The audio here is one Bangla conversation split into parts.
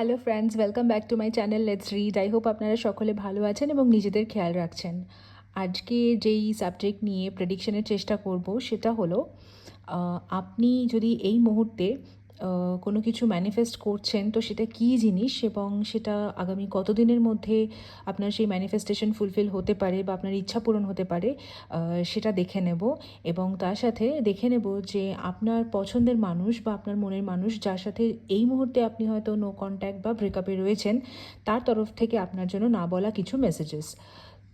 Hello friends welcome back to my channel let's read I hope আপনারা সকলে ভালো আছেন এবং নিজেদের খেয়াল রাখছেন। আজকে যেই সাবজেক্ট নিয়ে প্রেডিকশনের চেষ্টা করব, সেটা হলো আপনি যদি এই মুহূর্তে কোনো কিছু ম্যানিফেস্ট করছেন, তো সেটা কী জিনিস এবং সেটা আগামী কতদিনের মধ্যে আপনার সেই ম্যানিফেস্টেশন ফুলফিল হতে পারে বা আপনার ইচ্ছা পূরণ হতে পারে সেটা দেখে নেব এবং তার সাথে দেখে নেব যে আপনার পছন্দের মানুষ বা আপনার মনের মানুষ যার সাথে এই মুহূর্তে আপনি হয়তো নো কন্ট্যাক্ট বা ব্রেকআপে রয়েছেন, তার তরফ থেকে আপনার জন্য না বলা কিছু মেসেজেস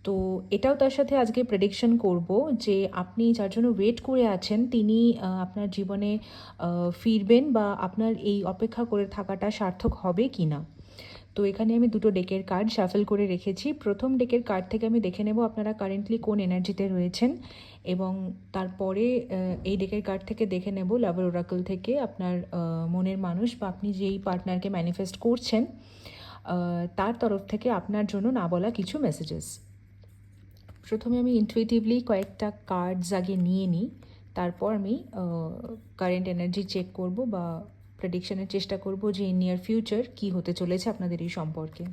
তো এটাও তার সাথে আজকে প্রেডিকশন করব যে আপনি যার জন্য ওয়েট করে আছেন, তিনি আপনার জীবনে ফিরবেন বা আপনার এই অপেক্ষা করে থাকাটা সার্থক হবে কি না তো এখানে আমি দুটো ডেকের কার্ড শাফেল করে রেখেছি। প্রথম ডেকের কার্ড থেকে আমি দেখে নেব আপনারা কারেন্টলি কোন এনার্জিতে রয়েছেন এবং তারপরে এই ডেকের কার্ড থেকে দেখে নেব লাভার ওরাকল থেকে আপনার মনের মানুষ বা আপনি যেই পার্টনারকে ম্যানিফেস্ট করছেন তার তরফ থেকে আপনার জন্য না বলা কিছু মেসেজেস প্রথমে আমি ইনটুইটিভলি কয়েকটা কার্ডস আগে নিয়ে নিই, তারপর আমি কারেন্ট এনার্জি চেক করব বা প্রেডিকশনের চেষ্টা করব যে ইন নিয়ার ফিউচার কী হতে চলেছে আপনাদের এই সম্পর্কে।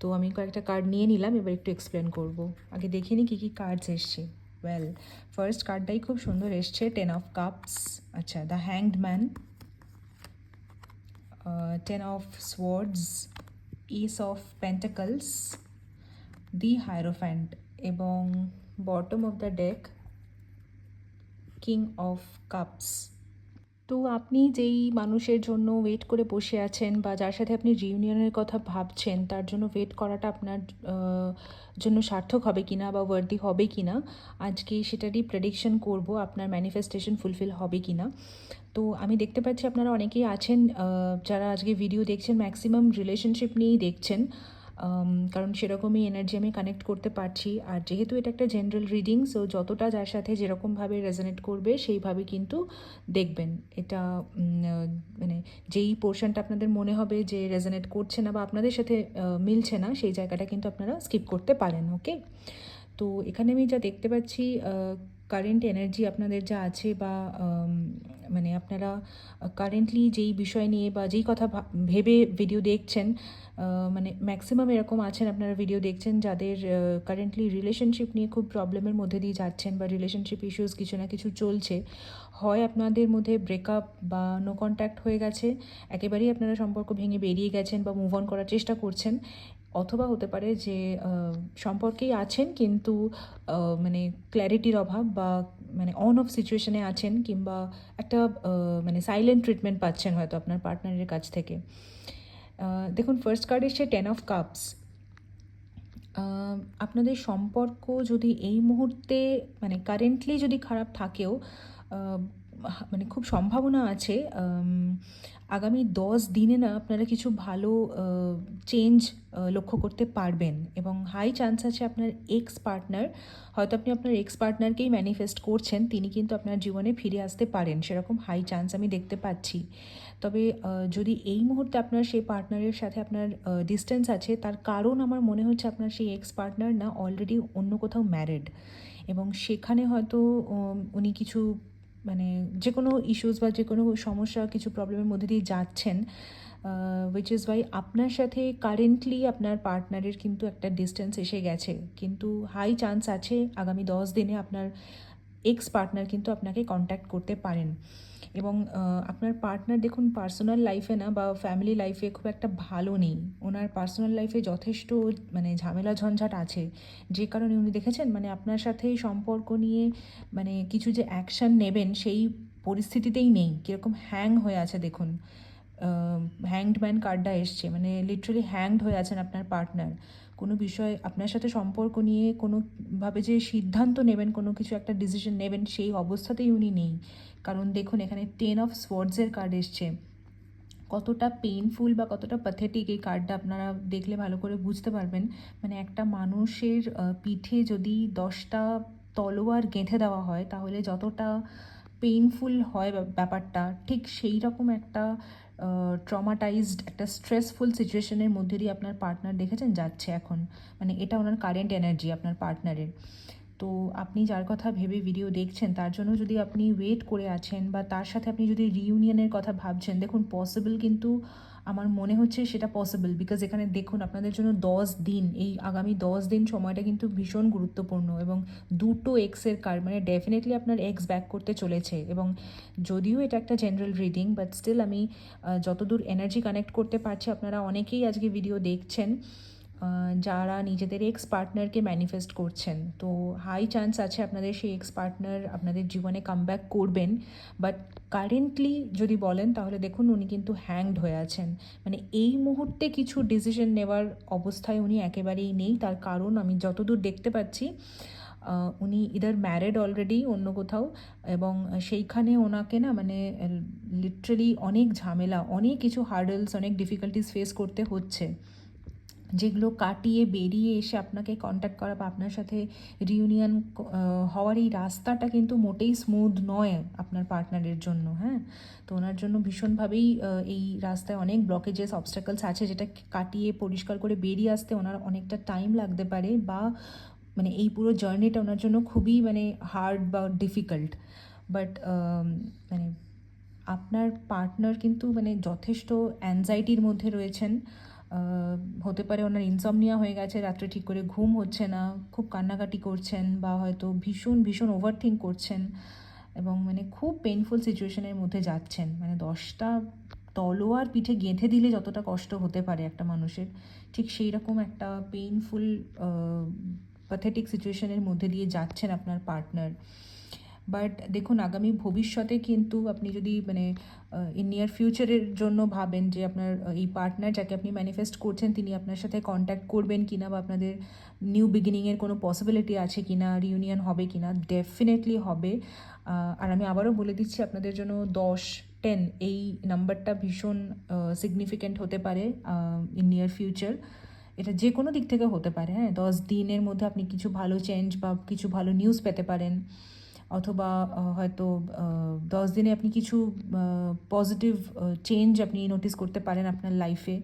তো আমি কয়েকটা কার্ড নিয়ে নিলাম, এবার একটু এক্সপ্লেন করব। আগে দেখে নিই কী কী কার্ডস এসছে। ওয়েল ফার্স্ট কার্ডটাই খুব সুন্দর এসছে টেন অফ কাপস আচ্ছা the hanged man ten of swords ace of pentacles the hierophant এবং bottom of the deck king of cups তো আপনি যেই মানুষের জন্য ওয়েট করে বসে আছেন বা যার সাথে আপনি রিউনিয়নের কথা ভাবছেন, তার জন্য ওয়েট করাটা আপনার জন্য সার্থক হবে কি না বা ওয়ার্দি হবে কিনা, আজকে সেটারই প্রেডিকশন করব আপনার ম্যানিফেস্টেশন ফুলফিল হবে কি না তো আমি দেখতে পাচ্ছি আপনারা অনেকেই আছেন যারা আজকে ভিডিও দেখছেন ম্যাক্সিমাম রিলেশনশিপ নিয়েই দেখছেন। কারণ সেরকমই এনার্জি আমি কানেক্ট করতে পারছি। আর যেহেতু এটা একটা জেনারেল রিডিং সো যতটা যার সাথে যেরকমভাবে রেজনেট করবে, সেইভাবে কিন্তু দেখবেন। এটা মানে যেই পোর্শনটা আপনাদের মনে হবে যে রেজনেট করছে না বা আপনাদের সাথে মিলছে না, সেই জায়গাটা কিন্তু আপনারা স্কিপ করতে পারেন ওকে তো এখানে আমি যা দেখতে পাচ্ছি কারেন্ট এনার্জি আপনাদের যা আছে বা মানে আপনারা কারেন্টলি যেই বিষয় নিয়ে বা যেই কথা ভেবে ভিডিও দেখছেন মানে ম্যাক্সিমাম এরকম আছেন আপনারা ভিডিও দেখছেন যাদের কারেন্টলি রিলেশনশিপ নিয়ে খুব প্রবলেমের মধ্যে দিয়ে যাচ্ছেন বা রিলেশনশিপ ইস্যুস কিছু না কিছু চলছে, হয় আপনাদের মধ্যে ব্রেকআপ বা নো কন্ট্যাক্ট হয়ে গেছে, একেবারেই আপনারা সম্পর্ক ভেঙে বেরিয়ে গেছেন বা মুভ অন করার চেষ্টা করছেন অথবা হতে পারে যে সম্পর্কেই আছেন কিন্তু মানে ক্ল্যারিটির অভাব বা মানে অন অফ সিচুয়েশনে আছেন কিংবা একটা মানে সাইলেন্ট ট্রিটমেন্ট পাচ্ছেন হয়তো আপনার পার্টনারের কাছ থেকে। দেখুন ফার্স্ট কার্ড এসছে টেন অফ কাপস আপনাদের সম্পর্ক যদি এই মুহূর্তে মানে কারেন্টলি যদি খারাপ থাকেও মানে খুব সম্ভাবনা আছে আগামী দশ দিনে না আপনারা কিছু ভালো চেঞ্জ লক্ষ্য করতে পারবেন। এবং হাই চান্স আছে আপনার এক্স পার্টনার হয়তো আপনি আপনার এক্স পার্টনারকেই ম্যানিফেস্ট করছেন, তিনি কিন্তু আপনার জীবনে ফিরে আসতে পারেন। সেরকম হাই চান্স আমি দেখতে পাচ্ছি। তবে যদি এই মুহূর্তে আপনার সেই পার্টনারের সাথে আপনার ডিস্টেন্স আছে, তার কারণ আমার মনে হচ্ছে আপনার সেই এক্স পার্টনার না অলরেডি অন্য কোথাও ম্যারিড এবং সেখানে হয়তো উনি কিছু মানে যে কোনো ইস্যুস বা যে কোনো সমস্যা, কিছু প্রবলেমের মধ্যে দিয়ে যাচ্ছেন উইচ ইজ ওয়াই আপনার সাথে কারেন্টলি আপনার পার্টনারের কিন্তু একটা ডিস্টেন্স এসে গেছে। কিন্তু হাই চান্স আছে আগামী দশ দিনে আপনার এক্স পার্টনার কিন্তু আপনাকে কন্ট্যাক্ট করতে পারেন। এবং আপনার পার্টনার দেখুন পার্সোনাল লাইফে না বা ফ্যামিলি লাইফে খুব একটা ভালো নেই। ওনার পার্সোনাল লাইফে যথেষ্ট মানে ঝামেলা ঝঞ্ঝাট আছে। যে কারণে উনি দেখেছেন মানে আপনার সাথে সম্পর্ক নিয়ে মানে কিছু যে অ্যাকশন নেবেন সেই পরিস্থিতিতেই নেই। কীরকম হ্যাং হয়ে আছে দেখুন। হ্যাংড ম্যান কার্ডটা এসছে। মানে লিটারালি হ্যাংড হয়ে আছেন আপনার পার্টনার কোনো বিষয়ে আপনার সাথে সম্পর্ক নিয়ে কোনোভাবে যে সিদ্ধান্ত নেবেন, কোনো কিছু একটা ডিসিশন নেবেন, সেই অবস্থাতেই উনি নেই। কারণ দেখুন, এখানে টেন অফ সোয়ার্ডসের কার্ড এসছে। কতটা পেইনফুল বা কতটা প্যাথেটিক এই কার্ডটা আপনারা দেখলে ভালো করে বুঝতে পারবেন। মানে একটা মানুষের পিঠে যদি দশটা তলোয়ার গেঁথে দেওয়া হয়, তাহলে যতটা পেইনফুল হয় ব্যাপ- ব্যাপারটা, ঠিক সেই রকম একটা ট্রমাটাইজড একটা স্ট্রেসফুল সিচুয়েশনের মধ্যে দিয়ে আপনার পার্টনার দেখেছেন যাচ্ছে এখন? মানে এটা ওনার কারেন্ট এনার্জি আপনার পার্টনারের তো আপনি যার কথা ভেবে ভিডিও দেখছেন, তার জন্য যদি আপনি ওয়েট করে আছেন বা তার সাথে আপনি যদি রিউনিয়নের কথা ভাবছেন, দেখুন পসিবল কিন্তু আমার মনে হচ্ছে সেটা পসিবল বিকজ এখানে দেখুন আপনাদের জন্য দশ দিন, এই আগামী দশ দিন সময়টা কিন্তু ভীষণ গুরুত্বপূর্ণ এবং দুটো এক্সের কার মানে ডেফিনেটলি আপনার এক্স ব্যাক করতে চলেছে এবং যদিও এটা একটা জেনারেল রিডিং বাট স্টিল আমি যতদূর এনার্জি কানেক্ট করতে পারছি, আপনারা অনেকেই আজকে ভিডিও দেখছেন। যারা নিজেদের এক্স পার্টনারকে ম্যানিফেস্ট করছেন, তো হাই চান্স আছে আপনাদের সেই এক্স পার্টনার আপনাদের জীবনে কামব্যাক করবেন বাট কারেন্টলি যদি বলেন তাহলে দেখুন উনি কিন্তু হ্যাংড হয়ে আছেন। মানে এই মুহূর্তে কিছু ডিসিশন নেওয়ার অবস্থায় উনি একেবারেই নেই, তার কারণ আমি যতদূর দেখতে পাচ্ছি উনি ইদার ম্যারেড অলরেডি অন্য কোথাও, এবং সেইখানে ওনাকে না মানে লিটারালি অনেক ঝামেলা, অনেক কিছু হার্ডলস অনেক ডিফিকাল্টিস ফেস করতে হচ্ছে। যেগুলো কাটিয়ে বেরিয়ে এসে আপনাকে কন্ট্যাক্ট করা বা আপনার সাথে রিউনিয়ন হওয়ার এই রাস্তাটা কিন্তু মোটেই স্মুথ নয় আপনার পার্টনারের জন্য হ্যাঁ? তো ওনার জন্য ভীষণভাবেই এই রাস্তায় অনেক ব্লকেজেস অবস্টাকলস আছে যেটা কাটিয়ে, পরিষ্কার করে বেরিয়ে আসতে ওনার অনেকটা টাইম লাগতে পারে বা মানে এই পুরো জার্নিটা ওনার জন্য খুবই মানে হার্ড বা ডিফিকাল্ট বাট মানে আপনার পার্টনার কিন্তু মানে যথেষ্ট অ্যাংজাইটির মধ্যে রয়েছেন। হতে পারে ওনার ইনসমনিয়া হয়ে গেছে, রাত্রে ঠিক করে ঘুম হচ্ছে না, খুব কান্নাকাটি করছেন বা হয়তো ভীষণ ভীষণ ওভার থিঙ্ক করছেন এবং মানে খুব পেনফুল সিচুয়েশনের মধ্যে যাচ্ছেন। মানে দশটা তলোয়ার পিঠে গেঁথে দিলে যতটা কষ্ট হতে পারে একটা মানুষের, ঠিক সেই রকম একটা পেইনফুল প্যাথেটিক সিচুয়েশনের মধ্যে দিয়ে যাচ্ছেন আপনার পার্টনার বাট দেখুন, আগামী ভবিষ্যতে কিন্তু আপনি যদি মানে ইন নিয়ার ফিউচারের জন্য ভাবেন যে আপনার এই পার্টনার যাকে আপনি ম্যানিফেস্ট করছেন, তিনি আপনার সাথে কন্ট্যাক্ট করবেন কিনা বা আপনাদের নিউ বিগিনিংয়ের কোনো পসিবিলিটি আছে কিনা রিউনিয়ন হবে কি না ডেফিনেটলি হবে আর আমি আবারও বলে দিচ্ছি, আপনাদের জন্য দশ টেন এই নাম্বারটা ভীষণ সিগনিফিক্যান্ট হতে পারে ইন নিয়ার ফিউচার এটা যে কোনো দিক থেকে হতে পারে হ্যাঁ দশ দিনের মধ্যে আপনি কিছু ভালো চেঞ্জ বা কিছু ভালো নিউজ পেতে পারেন। অথবা হয়তো দশ দিনে আপনি কিছু পজিটিভ চেঞ্জ আপনি নোটিস করতে পারেন আপনার লাইফে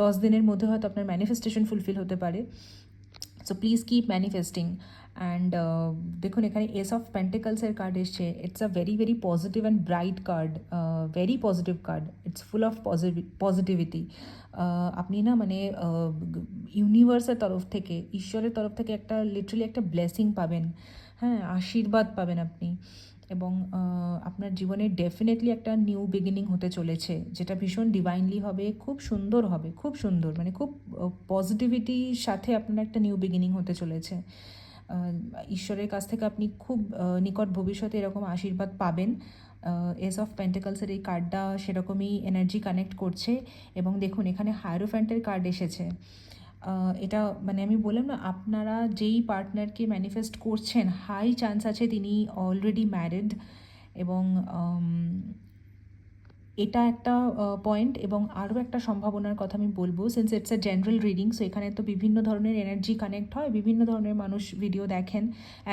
দশ দিনের মধ্যে হয়তো আপনার ম্যানিফেস্টেশন ফুলফিল হতে পারে। So please keep manifesting and দেখুন, এখানে এস অফ পেন্টিকলসের কার্ড এসছে। It's a very very positive and bright card very positive card it's full of positivity আপনি না মানে ইউনিভার্সের তরফ থেকে, ঈশ্বরের তরফ থেকে একটা লিটারালি একটা ব্লেসিং পাবেন। হ্যাঁ আশীর্বাদ পাবেন আপনি। এবং আপনার জীবনে ডেফিনেটলি একটা নিউ বিগিনিং হতে চলেছে, যেটা ভীষণ ডিভাইনলি হবে, খুব সুন্দর হবে, খুব সুন্দর মানে খুব পজিটিভিটির সাথে আপনার একটা নিউ বিগিনিং হতে চলেছে। ঈশ্বরের কাছ থেকে আপনি খুব নিকট ভবিষ্যতে এরকম আশীর্বাদ পাবেন। এস অফ পেন্টিকালসের এই কার্ডটা সেরকমই এনার্জি কানেক্ট করছে। এবং দেখুন, এখানে হায়ারোফ্যান্টের কার্ড এসেছে। এটা মানে আমি বললাম না, আপনারা যেই পার্টনারকে ম্যানিফেস্ট করছেন হাই চান্স আছে তিনি অলরেডি ম্যারিড এবং এটা একটা পয়েন্ট এবং আরও একটা সম্ভাবনার কথা আমি বলব since it's a general reading so এখানে তো বিভিন্ন ধরনের এনার্জি কানেক্ট হয়, বিভিন্ন ধরনের মানুষ ভিডিও দেখেন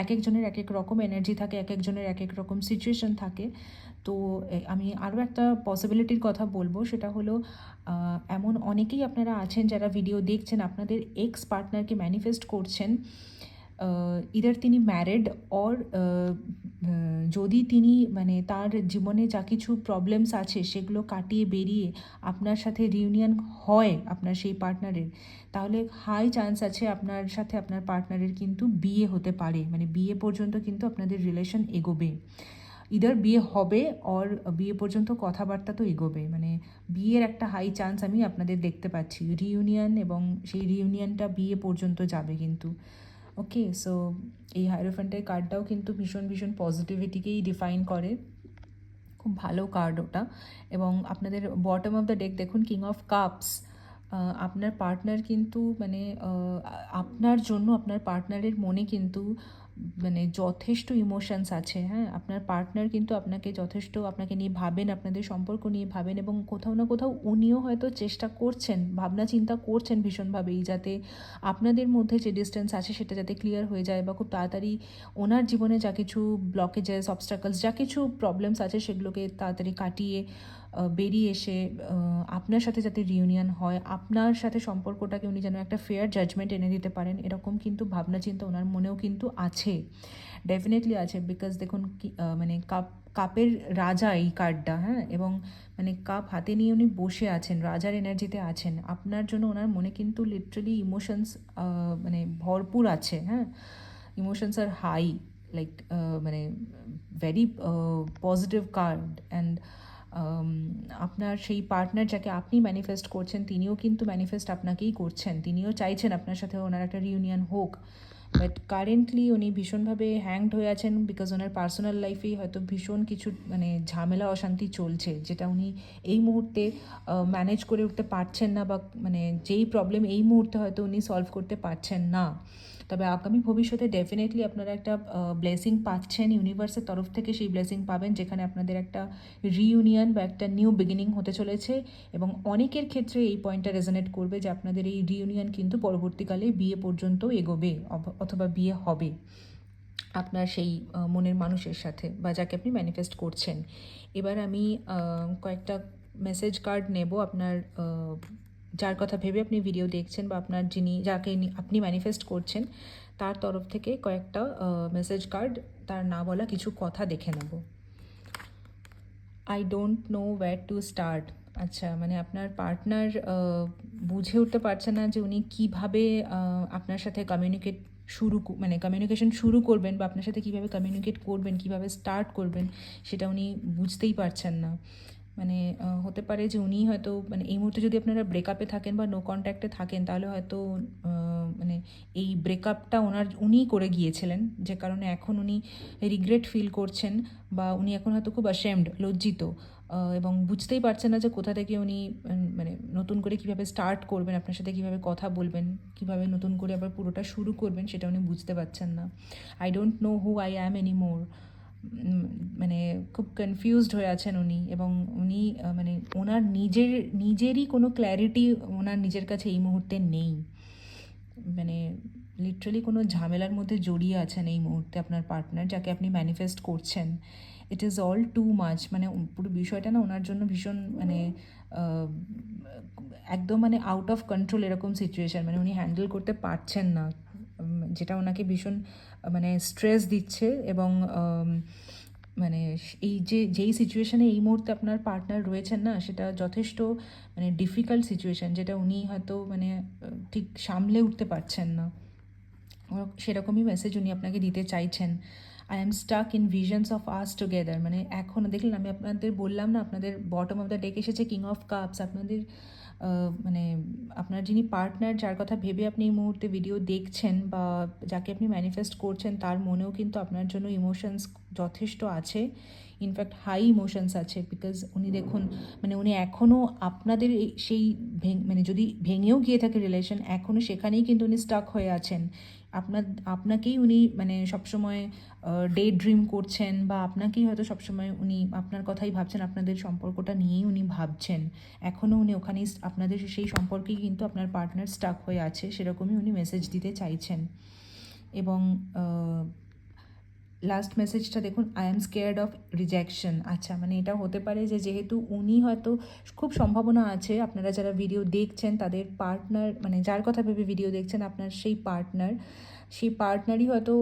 এক একজনের এক এক রকম এনার্জি থাকে এক একজনের এক এক রকম সিচুয়েশন থাকে। তো আমি আরও একটা পসিবিলিটির কথা বলব, সেটা হলো এমন অনেকেই আপনারা আছেন যারা ভিডিও দেখছেন, আপনাদের এক্স পার্টনারকে ম্যানিফেস্ট করছেন ইদার তিনি ম্যারেড অর যদি তিনি মানে তার জীবনে যা কিছু প্রবলেমস আছে, সেগুলো কাটিয়ে বেরিয়ে আপনার সাথে রিউনিয়ন হয় আপনার সেই পার্টনারের তাহলে হাই চান্স আছে আপনার সাথে আপনার পার্টনারের কিন্তু বিয়ে হতে পারে মানে বিয়ে পর্যন্ত কিন্তু আপনাদের রিলেশন এগোবে। ইদার বিয়ে হবে অর বিয়ে পর্যন্ত কথাবার্তা তো এগোবে। মানে বিয়ের একটা হাই চান্স আমি আপনাদের দেখতে পাচ্ছি। রিউনিয়ন এবং সেই রিউনিয়নটা বিয়ে পর্যন্ত যাবে কিন্তু। ওকে সো এই হাইরোফ্যান্টের কার্ডটাও কিন্তু ভীষণ ভীষণ পজিটিভিটিকেই ডিফাইন করে। খুব ভালো কার্ড ওটা। এবং আপনাদের বটম অফ দ্য ডেক দেখুন কিং অফ কাপস আপনার পার্টনার কিন্তু মানে আপনার জন্য, আপনার পার্টনারের মনে কিন্তু মানে যথেষ্ট ইমোশনস আছে হ্যাঁ? আপনার পার্টনার কিন্তু আপনাকে যথেষ্ট আপনাকে নিয়ে ভাবেন, আপনাদের সম্পর্ক নিয়ে ভাবেন এবং কোথাও না কোথাও উনিও হয়তো চেষ্টা করছেন, ভাবনা চিন্তা করছেন ভীষণভাবেই যাতে আপনাদের মধ্যে যে ডিস্টেন্স আছে সেটা যাতে ক্লিয়ার হয়ে যায় বা খুব তাড়াতাড়ি ওনার জীবনে যা কিছু ব্লকেজেস অবস্টাকলস যা কিছু প্রবলেমস আছে সেগুলোকে তাড়াতাড়ি কাটিয়ে বেরিয়ে এসে আপনার সাথে যাতে রিউনিয়ন হয়, আপনার সাথে সম্পর্কটাকে উনি যেন একটা ফেয়ার জাজমেন্ট এনে দিতে পারেন, এরকম কিন্তু ভাবনা চিন্তা ওনার মনেও কিন্তু আছে। ডেফিনেটলি আছে বিকজ দেখুন মানে কাপ, কাপের রাজা এই কার্ডটা হ্যাঁ? এবং মানে কাপ হাতে নিয়ে উনি বসে আছেন, রাজার এনার্জিতে আছেন। আপনার জন্য ওনার মনে কিন্তু লিটারালি ইমোশনস মানে ভরপুর আছে হ্যাঁ? ইমোশনস আর হাই লাইক মানে ভেরি পজিটিভ কার্ড অ্যান্ড আপনার সেই পার্টনার যাকে আপনি ম্যানিফেস্ট করছেন, তিনিও কিন্তু ম্যানিফেস্ট আপনাকেই করছেন। তিনিও চাইছেন আপনার সাথে ওনার একটা রিউনিয়ন হোক। বাট কারেন্টলি উনি ভীষণভাবে হ্যাংড হয়ে আছেন বিকজ ওনার পার্সোনাল লাইফেই হয়তো ভীষণ কিছু মানে ঝামেলা, অশান্তি চলছে, যেটা উনি এই মুহূর্তে ম্যানেজ করে উঠতে পারছেন না বা মানে যেই প্রবলেম এই মুহূর্তে হয়তো উনি সলভ করতে পারছেন না। তবে আগামী ভবিষ্যতে ডেফিনেটলি আপনারা একটা ব্লেসিং পাচ্ছেন ইউনিভার্সের তরফ থেকে, সেই ব্লেসিং পাবেন, যেখানে আপনাদের একটা রিইউনিয়ন বা একটা নিউ বিগিনিং হতে চলেছে। এবং অনেকের ক্ষেত্রে এই পয়েন্টটা রেজনেট করবে যে আপনাদের এই রিইউনিয়ন কিন্তু পরবর্তীকালে বিয়ে পর্যন্ত এগোবে অথবা বিয়ে হবে আপনার সেই মনের মানুষের সাথে বা যাকে আপনি ম্যানিফেস্ট করছেন। এবার আমি কয়েকটা মেসেজ কার্ড নেব আপনার যার কথা ভেবে আপনি ভিডিও দেখছেন বা আপনার যিনি, যাকে আপনি ম্যানিফেস্ট করছেন, তার তরফ থেকে কয়েকটা মেসেজ কার্ড তার না বলা কিছু কথা দেখে নেব। I don't know where to start আচ্ছা মানে আপনার পার্টনার বুঝে উঠতে পারছে না যে উনি কীভাবে আপনার সাথে কমিউনিকেট শুরু মানে কমিউনিকেশন শুরু করবেন বা আপনার সাথে কীভাবে কমিউনিকেট করবেন, কীভাবে স্টার্ট করবেন, সেটা উনি বুঝতেই পারছেন না। মানে হতে পারে যে উনি হয়তো মানে এই মুহূর্তে যদি আপনারা ব্রেকআপে থাকেন বা নো কন্ট্যাক্টে থাকেন, তাহলে হয়তো মানে এই ব্রেকআপটা ওনার, উনিই করে গিয়েছিলেন। যে কারণে এখন উনি রিগ্রেট ফিল করছেন বা উনি এখন হয়তো খুব অ্যাশেমড লজ্জিত। এবং বুঝতেই পারছেন না যে কোথা থেকে উনি মানে নতুন করে কীভাবে স্টার্ট করবেন, আপনার সাথে কীভাবে কথা বলবেন, কীভাবে নতুন করে আবার পুরোটা শুরু করবেন, সেটা উনি বুঝতে পারছেন না। I don't know who I am any more মানে খুব কনফিউজড হয়ে আছেন উনি এবং উনি মানে ওনার নিজের, নিজেরই কোনো ক্ল্যারিটি ওনার নিজের কাছে এই মুহূর্তে নেই। মানে লিটারালি কোনো ঝামেলার মধ্যে জড়িয়ে আছেন এই মুহূর্তে আপনার পার্টনার যাকে আপনি ম্যানিফেস্ট করছেন। It is all too much মানে পুরো বিষয়টা না ওনার জন্য ভীষণ মানে একদম মানে আউট অফ কন্ট্রোল এরকম সিচুয়েশান মানে উনি হ্যান্ডেল করতে পারছেন না। যেটা ওনাকে ভীষণ মানে স্ট্রেস দিচ্ছে এবং মানে এই যে, যেই সিচুয়েশানে এই মুহূর্তে আপনার পার্টনার রয়েছেন না, সেটা যথেষ্ট মানে ডিফিকাল্ট সিচুয়েশান যেটা উনি হয়তো মানে ঠিক সামলে উঠতে পারছেন না। সেরকমই মেসেজ উনি আপনাকে দিতে চাইছেন। I am stuck in visions of us together মানে এখন দেখলেন, আমি আপনাদের বললাম না, আপনাদের বটম অফ দ্য ডেক এসেছে কিং অফ কাপস আপনাদের মানে আপনার যিনি পার্টনার যার কথা ভেবে আপনি এই মুহূর্তে ভিডিও দেখছেন বা যাকে আপনি ম্যানিফেস্ট করছেন, তার মনেও কিন্তু আপনার জন্য ইমোশনস যথেষ্ট আছে। ইনফ্যাক্ট হাই ইমোশনস আছে। বিকজ উনি দেখুন মানে উনি এখনও আপনাদের সেই মানে যদি ভেঙেও গিয়ে থাকে রিলেশন এখনও সেখানেই কিন্তু উনি স্টাক হয়ে আছেন। আপনার, আপনাকেই উনি মানে সবসময় ডে ড্রিম করছেন বা আপনাকেই হয়তো সবসময় উনি আপনার কথাই ভাবছেন, আপনাদের সম্পর্কটা নিয়েই উনি ভাবছেন। এখনও উনি ওখানেই আপনাদের সেই সম্পর্কেই কিন্তু আপনার পার্টনার স্টাক হয়ে আছে, সেরকমই উনি মেসেজ দিতে চাইছেন। এবং লাস্ট মেসেজটা দেখুন I am scared of rejection আচ্ছা মানে এটা হতে পারে যে যেহেতু উনি হয়তো খুব সম্ভাবনা আছে, আপনারা যারা ভিডিও দেখছেন, তাদের পার্টনার মানে যার কথা ভেবে ভিডিও দেখছেন, আপনার সেই পার্টনার সেই পার্টনারই হয়তো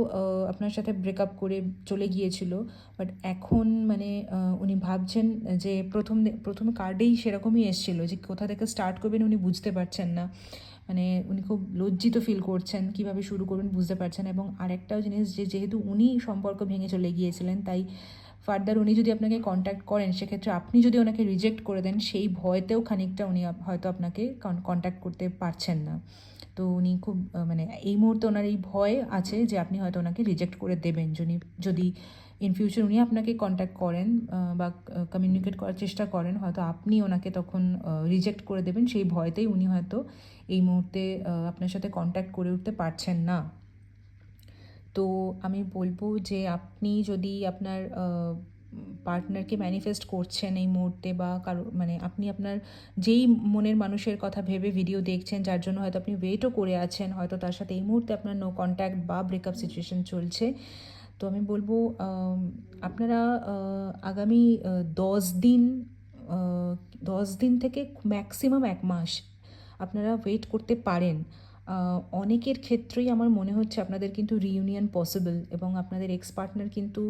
আপনার সাথে ব্রেকআপ করে চলে গিয়েছিল। বাট এখন মানে উনি ভাবছেন যে প্রথম প্রথম কার্ডেই সেরকমই এসেছিল যে কোথা থেকে স্টার্ট করবেন উনি বুঝতে পারছেন না। মানে উনি খুব লজ্জিত ফিল করছেন, কীভাবে শুরু করবেন বুঝতে পারছেন এবং আরেকটাও জিনিস যে, যেহেতু উনি সম্পর্ক ভেঙে চলে গিয়েছিলেন, তাই ফার্দার উনি যদি আপনাকে কন্ট্যাক্ট করেন, সেক্ষেত্রে আপনি যদি ওনাকে রিজেক্ট করে দেন, সেই ভয়তেও খানিকটা উনি হয়তো আপনাকে কন্ট্যাক্ট করতে পারছেন না। তো উনি খুব মানে এই মুহূর্তে ওনার এই ভয় আছে যে, আপনি হয়তো ওনাকে রিজেক্ট করে দেবেন, যদি যদি ইন ফিউচার উনি আপনাকে কন্ট্যাক্ট করেন বা কমিউনিকেট করার চেষ্টা করেন, হয়তো আপনি ওনাকে তখন রিজেক্ট করে দেবেন, সেই ভয়তেই উনি হয়তো এই মুহূর্তে আপনার সাথে কন্ট্যাক্ট করে উঠতে পারছেন না। তো আমি বলব যে আপনি যদি আপনার পার্টনারকে ম্যানিফেস্ট করছেন এই মুহূর্তে বা কারও মানে আপনি আপনার যেই মনের মানুষের কথা ভেবে ভিডিও দেখছেন, যার জন্য হয়তো আপনি ওয়েটও করে আছেন, হয়তো তার সাথে এই মুহূর্তে আপনার নো কন্ট্যাক্ট বা ব্রেকআপ সিচুয়েশন চলছে তো আমি বলব আপনারা আগামী দশ দিন দশ দিন থেকে ম্যাক্সিমাম এক মাস আপনারা ওয়েট করতে পারেন। অনেকের ক্ষেত্রেই আমার মনে হচ্ছে আপনাদের কিন্তু রিউনিয়ন পসিবল এবং আপনাদের এক্স পার্টনার কিন্তু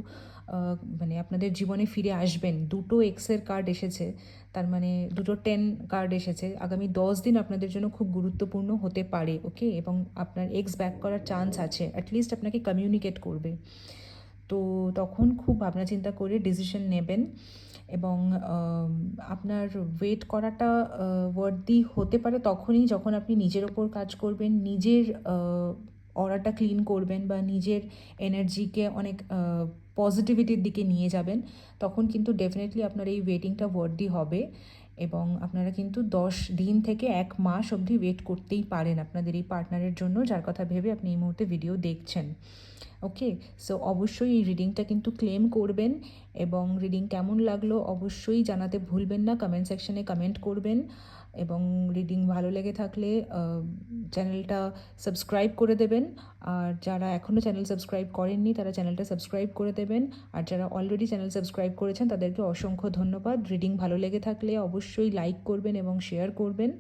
মানে আপনাদের জীবনে ফিরে আসবেন। দুটো এক্সের কার্ড এসেছে, তার মানে দুটো টেন কার্ড এসেছে। আগামী দশ দিন আপনাদের জন্য খুব গুরুত্বপূর্ণ হতে পারে ওকে এবং আপনার এক্স ব্যাক করার চান্স আছে। অ্যাটলিস্ট আপনাকে কমিউনিকেট করবে। তো তখন খুব ভাবনা চিন্তা করে ডিসিশন নেবেন এবং আপনার ওয়েট করাটা ওয়ার্দি হতে পারে তখনই যখন আপনি নিজের ওপর কাজ করবেন, নিজের অরাটা ক্লিন করবেন বা নিজের এনার্জিকে অনেক পজিটিভিটির দিকে নিয়ে যাবেন, তখন কিন্তু ডেফিনেটলি আপনার এই ওয়েটিংটা ওয়ার্দি হবে এবং আপনারা কিন্তু দশ দিন থেকে এক মাস অবধি ওয়েট করতেই পারেন আপনাদের এই পার্টনারের জন্য, যার কথা ভেবে আপনি এই মুহূর্তে ভিডিও দেখছেন। ওকে সো অবশ্যই এই রিডিংটা কিন্তু ক্লেম করবেন এবং রিডিং কেমন লাগল অবশ্যই জানাতে ভুলবেন না কমেন্ট সেকশনে কমেন্ট করবেন এবং রিডিং ভালো লেগে থাকলে চ্যানেলটা সাবস্ক্রাইব করে দেবেন। আর যারা এখনও চ্যানেল সাবস্ক্রাইব করেননি, তারা চ্যানেলটা সাবস্ক্রাইব করে দেবেন। আর যারা অলরেডি চ্যানেল সাবস্ক্রাইব করেছেন, তাদেরকে অসংখ্য ধন্যবাদ। রিডিং ভালো লেগে থাকলে অবশ্যই লাইক করবেন এবং শেয়ার করবেন।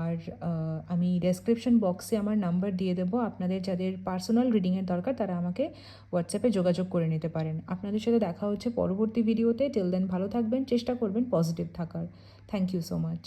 আর আমি ডেসক্রিপশন বক্সে আমার নাম্বার দিয়ে দেবো। আপনাদের যাদের পার্সোনাল রিডিংয়ের দরকার, তারা আমাকে হোয়াটসঅ্যাপে যোগাযোগ করে নিতে পারেন। আপনাদের সাথে দেখা হচ্ছে পরবর্তী ভিডিওতে টেল দেন ভালো থাকবেন, চেষ্টা করবেন পজিটিভ থাকার। Thank you so much